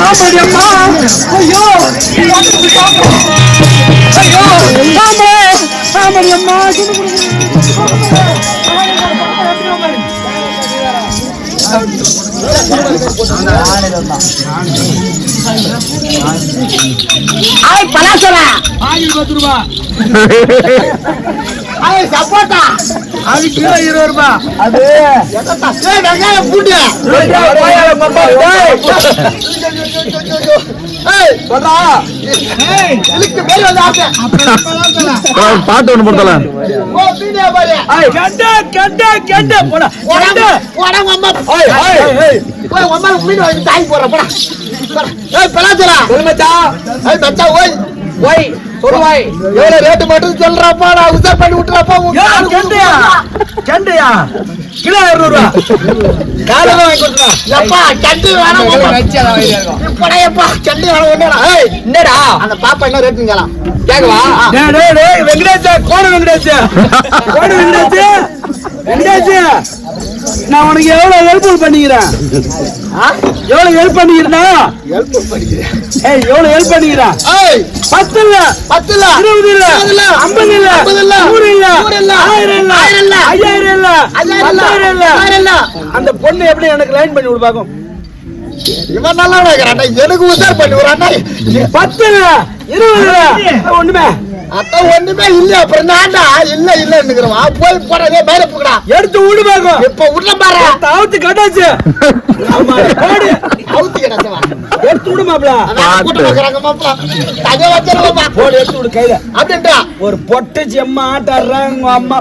ஆமாடியம்மா ஐயோ ஐயோ பலாசரா ஆயில் பத்து ரூபா ஹாய் சப்போட்டா. அது கிலோ இருபது ரூபா. அது. வெங்காயம் பூண்டு. ஏய். படா ஏய் இழுக்கு மேல வந்து ஆட்டு. பாட்டு ஒண்ணு பாரு கெட்ட கெட்ட கெட்ட போடா போடா போடா அம்மா. ஏய் ஏய் போய் அம்மா மீன் வாங்கி தாய் போற போடா. ஏய் பலாசரா மச்சான். ஏய் மச்சான் ஓய். ஒய் சொல்லுவாய் எவ்வளவு ரேட்டு மட்டும் சொல்றாப்பா நான் உசார் பண்ணி விட்டுறாப்பா கெண்டையா கெண்டையா கிலோ இருநூறு ரூபா காலையில வாங்கி கொடுத்துடா எப்பா சட்டி வேணாம்? இப்படா எப்பா சட்டி வேணாம் ஒண்ணுடா. ஏய் என்னடா? அந்த பாப்பா என்ன ரேட்டுங்களா கேக்கவா? டேய் டேய் டேய் வெங்கடேஷ் கோட வெங்கடேஷ். கோட வெங்கடேஷ். வெங்கடேஷ். நான் உனக்கு எவ்வளவு ஹெல்ப் பண்ணிக்கிறேன்? எவ்வளவு ஹெல்ப் பண்ணிக்கிறேன்னா? ஹெல்ப் பண்ணிக்கிறேன். ஏய் எவ்வளவு ஹெல்ப் பண்ணிக்கிறேன்? ஏய்! பத்து இல்ல பத்து இல்ல இருபது இல்ல இருபது இல்ல ஐம்பது இல்ல ஐம்பது இல்ல நூறு இல்ல நூறு இல்ல ஆயிரம் இல்ல ஆயிரம் இல்ல ஐயாயிரம் இல்ல அந்த பொண்ணு எப்படி எனக்கு லைன் பண்ணி விடு பாக்கும்? இவன் நல்லா இருக்கிறான் எனக்கு உசார் பண்ணி விடுறான்டா பத்து இல்ல இருபது இல்ல ஒண்ணுமே. அதான் ஒண்ணுமே இல்ல அப்புறம் நான்டா இல்ல இல்லன்னுக்கிறவா போய் போறதே மேல போகடா எடுத்து விடு பாக்கும் இப்ப உள்ள பாரு. தாவத்து கட்டாச்சு. ஆமா, போடு. அவுத்தி கிடச்சவா எடுத்து விடு மாப்ள கூட்டு பாக்குறாங்க வச்சிருவாப்பா போடு எடுத்து விடு கையில. அப்படின்றா. ஒரு பொட்டை செம்மா ஆட்டாடுறாங்க உங்க அம்மா.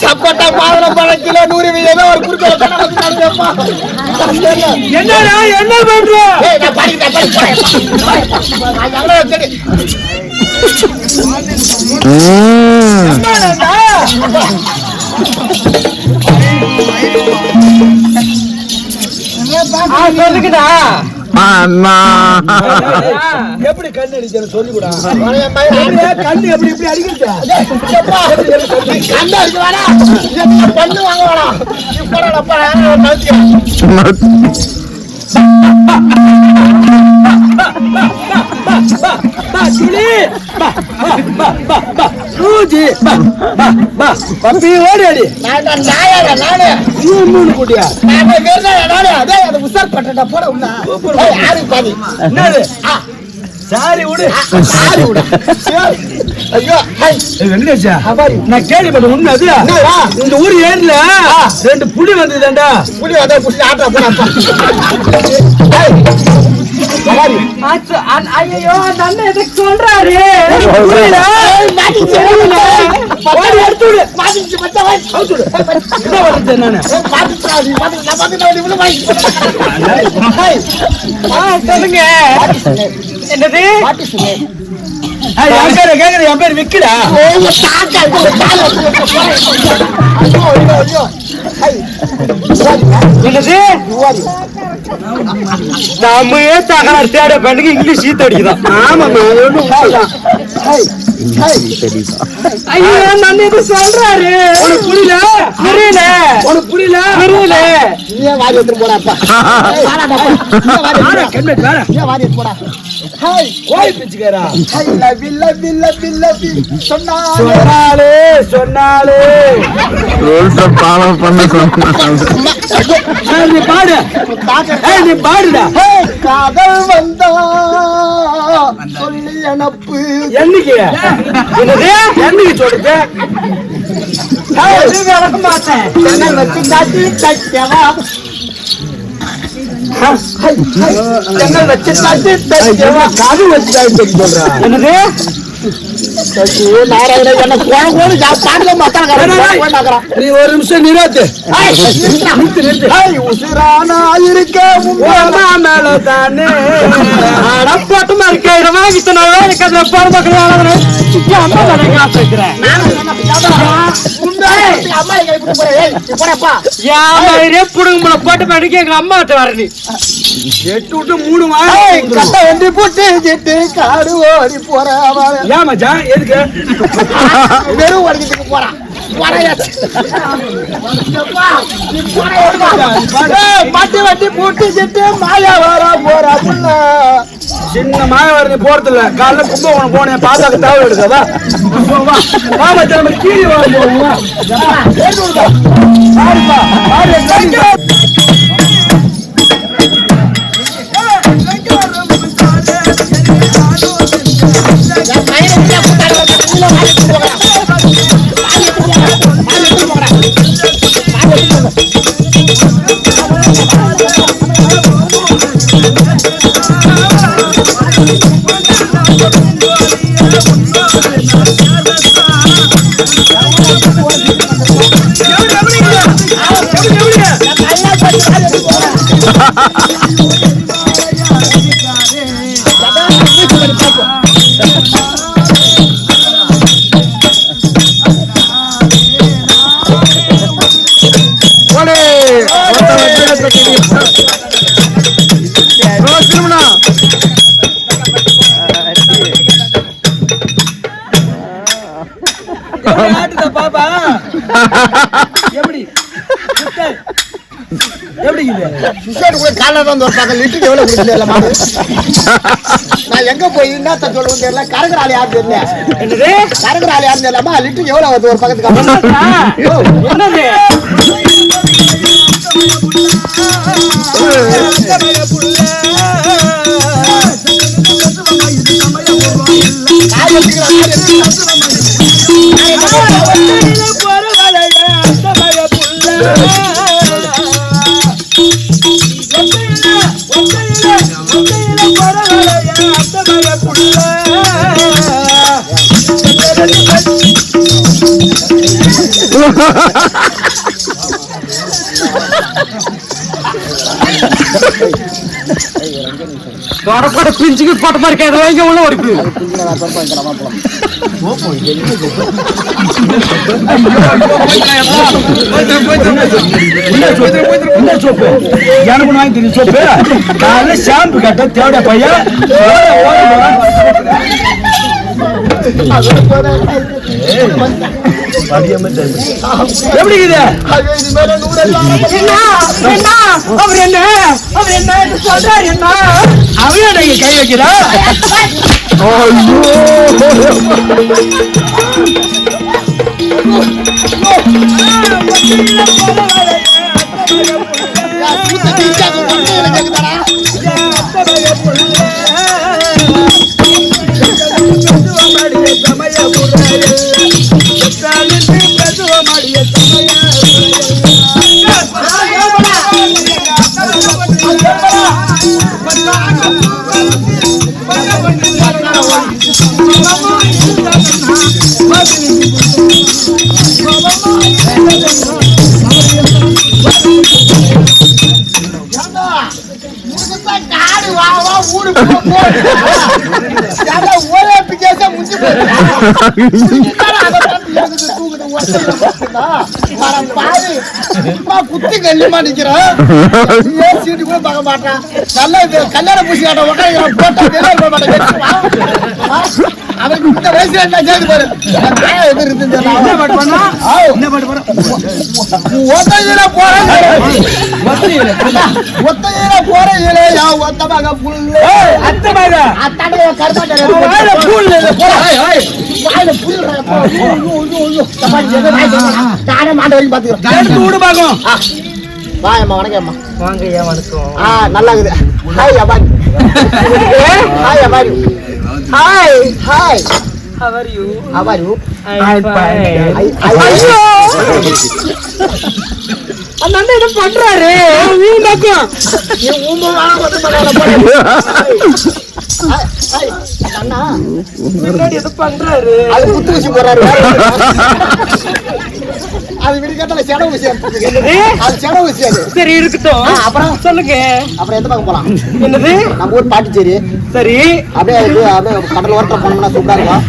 சப்பட்டா மாதுளம் பழம் கிலோ நூறு ஏதோ ஒரு குறுக்க நடந்தப்பா என்னடா என்ன பண்ற? ஏய் அண்ணா. எப்படி கண்ணு மயிர் எப்படியா கண்ணு எப்படி இப்படி அடிக்கிறது கண்ணு அடிக்க வேணாம். எப்பா, கண்ணு பா பா பா பா பா பா சூஜி பா பா பா பப்பி ஓடி அடி நான் நாயாடா, நானு. மூணு மூணு குட்டியா நான் நானு. டேய், அதை உசார் பட்டுடா, போடா உள்ள. ஏய், ஆறு பாதி. என்னது சாரி விடு ஆறு விடு. சரி. ஐயோ, ஹை. ஏய், வெங்கடேஷா அபாரி. நான் கேள்விப்பட்ட உண்மை அது? இந்த ஊர் ஏரியில ரெண்டு புலி வந்ததுதான்டா புலி வந்தா புடிச்சு ஆட்டா. அபாரி. ஐயோ அந்த அண்ணன் எதை சொல்றாரு. சொல்லுங்க என்னது. என் பேரு கேக்குற என் பேர் விக்குடா. என்னது நம்ம தகராறு தேட பெண்ணுக்கு இங்கிலீஷ் ஈத்த அடிக்குதான் ஆமா ஐயோ நான் இது சொல்றாரு. உனக்கு புரியல? புரியல. உனக்கு புரியல புரியல நீயே வாரி எடுத்துட்டு போடா, அப்பா. நீயே வாரி எடுத்துட்டு போடா. போடா. சொன்னாலே. சொன்னாலே ரூல்ஸ ஃபாலோ பண்ண சொன்னாங்க. நீ பாடு. தாத்தா. ஏய் நீ பாடுடா. காதல் வந்தா. சொல்லி அனுப்பு. என்னைக்கு? என்னைக்கு சொல்றா? என்னது? நீ ஒரு நிமிஷம் நிறுத்து. உசிரானா இருக்க மேல தானே போட்டுமா இருக்க இதை வாங்கிட்டு நான் வேலைக்கு அதில் போற மக்கள் அம்மா அம்மா எங்க இப்படி போற? ஏய், நீ போடப்பா. என் மயிரே புடுங்க போட்டு படிக்க எங்க அம்மா கிட்ட வர நீ. எட்டு விட்டு மூணு கட்டை வெட்டி போட்டு ஜிட்டு காடு ஓடி போற. ஏன் மச்சான்? எதுக்கு? வெறும் ஓடிக்கிட்டு போறான் மட்டி வட்டி போட்டு ஜிட்டு மாயா வர போற புள்ள. சின்ன மாயவாரி போறது இல்ல காலைல கும்பகோணம் போனேன் பாத்தாக்கு தேவை வா. மச்சான் நம்ம கீழே வா. என் பையனை எப்படி. எப்படி இது? சுசைடு போய் காலைல தான் பக்கம் லிட்டருக்கு எவ்வளவு குடிக்கல மாடு நான் எங்க போய் என்னத்த சொல்லுவேன் தெரியல. கரகுற ஆள் யாரும் தெரியல? என்னது? கரகுற ஆள் யாரும் தெரியலமா லிட்டருக்கு எவ்வளவு வருது ஒரு பக்கத்துக்கு அப்புறம் என்னது? காய் தொடப்பட பிஞ்சுக்கு போட்ட மாதிரி கேட்க வாங்க உள்ள ஓடி போய் சோப்பு எனக்கு ஒண்ணு வாங்கி தெரியும் சோப்பு காலைல ஷாம்பு கட்ட பையன் எப்படி இது என்ன? அவர் என்ன? அவர் என்ன சொல்றாரு என்ன? அவன் நீங்க கை வைக்கிறா சுத்த குத்தி கல்லுமா நிக்கிறேன். ஏன் சீட்டு கூட பார்க்க மாட்டான். நல்லா கல்யாண பூசி ஆட்டம் உட்காந்துக்கிறான், போட்டா மாட்டேன்? அவனுக்கு இந்த வயசுல என்ன கேட்டு பாரு என் தாய் எதிர் இருந்து என்ன பாட்டு ஒத்தையில போறேன் ஒத்தையில போறேன் இலையா ஒத்தமாக புல்லு. அத்தை மக அத்தாண்ட கருப்பாட்ட வாயில பூல் இல்ல, போடா. வாயில புல்லு. ஐயோ, ஐயோ, ஐயோ, ஐயோ. தப்பா இருக்கு, எதுவும் வாங்கி தர வேணாம். நானே மாட்ட வரைக்கும் பாத்துக்கிறேன் எடுத்து விடு பாக்கும் வாயம்மா வணக்கம்மா. வாங்க ஏன் வணக்கம்? ஆ நல்லா இருக்குது. Hi Abari. Hi Abari. Hi hi. How are you? Abari I'm fine. ஐயோ அந்த அண்ணன் என்ன பண்றாரு? நீ அண்ணா. முன்னாடி எது பண்றாரு. அது குத்து ஒண்ணும் இல்ல. அது விடிக்காத்தால செட ஊசி என்னது? அது செட ஊசி அது சரி இருக்கட்டும். அப்புறம்? சொல்லுங்க. அப்புறம் எந்த பக்கம் போலாம்? என்னது? நம்ம ஊர் பாட்டிச்சேரி சரி. அப்படியே அப்படியே கடல் ஓரத்தில் போனோம்னா சூப்பரா இருக்கும்.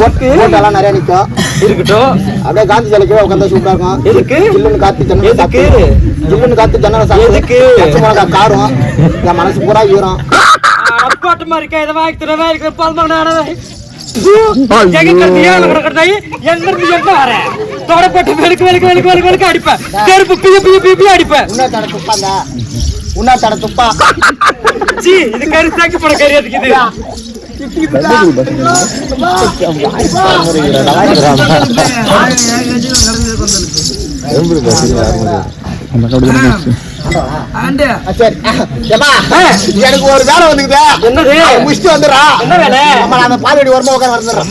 போட்டெல்லாம் நிறைய நிற்கும் இருக்கட்டும். அப்படியே காந்தி சிலைக்கு உட்காந்தா சூப்பரா இருக்கும். எதுக்கு? ஜில்லுன்னு காத்து ஜன்னல எதுக்கு? சாப்பிட்டு ஜில்லுன்னு காத்து ஜன்னல எதுக்கு? மிளகா காரம். என் மனசு பூரா ஈரம். அப்பாட்டமா இருக்கா இதை வாங்கி தர வாங்கி பால் தொடப்பட்டு வெளுக்கு வெளுக்கு வெளுக்கு வெளுக்கு வெளுக்கு அடிப்பேன். செருப்பு பிய பிய பிய பிய அடிப்பேன். உன்னா தட துப்பா ஜி இது கறி சாக்கி போட கறி எனக்கு ஒரு வேலை வந்துக்குது என்னது? அதை முடிச்சுட்டு வந்துடுறா என்ன வேலை நம்ம அந்த பால்வடி ஓரமா உட்கார வந்துடுறேன்